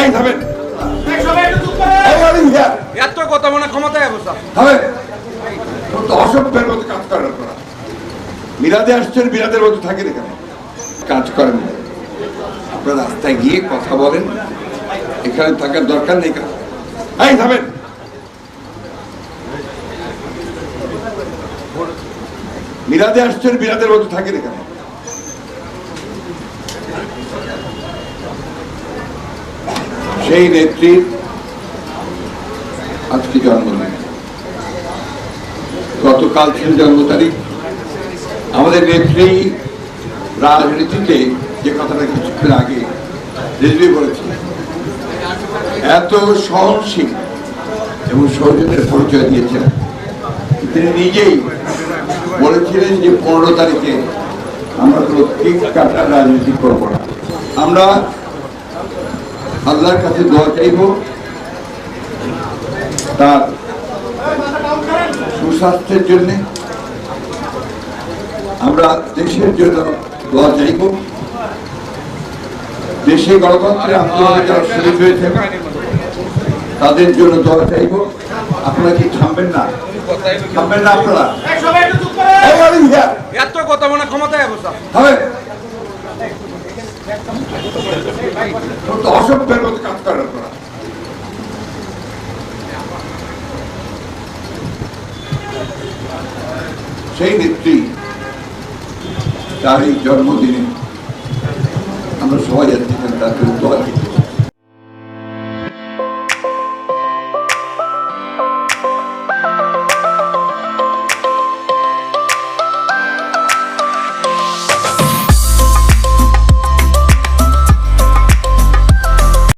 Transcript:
এই থামেন। এত কথা মনে ক্ষমতায় অবস্থা থামেন। তো অসভ্যের মতো কাজ করেন আপনারা। মিলাদে আসছেন মিলাদের মতো থাকেন এখানে। কাজ করেন আপনারা রাস্তায় গিয়ে কথা বলেন। এখানে থাকার দরকার নেই কাজ এই থামেন। মিলাদে আসছেন মিলাদের মতো থাকেন এখানে। সেই নেত্রীর আজকে জন্মদিন গতকাল ছিল জন্ম তারিখ। আমাদের নেত্রী রাজনীতিতে যে কথাটা কিছুক্ষণ আগে রেজবি বলেছে এত সহনশীল এবং সৌজন্যের পরিচয় দিয়েছেন। তিনি নিজেই বলেছিলেন যে পনেরো তারিখে আমরা কোনো ঠিক কাটা রাজনীতি করব না। আমরা আল্লাহর কাছে দোয়া চাইব। তার সুস্বাস্থ্যের জন্য আমরা দেশের জন্য দোয়া চাইব। দেশে গণতন্ত্রের আন্দোলনে যারা শহীদ হয়েছে তাদের জন্য দোয়া চাইব। আপনারা কি থামবেন না? থামবেন না আপনারা? এত কথা মনে ক্ষমতায় অবস্থা থামেন। অসভ্যের মতো কাজ করে আপনারা। সেই নেত্রী তার এই জন্মদিনে আমরা সবাই যাচ্ছি দিচ্ছি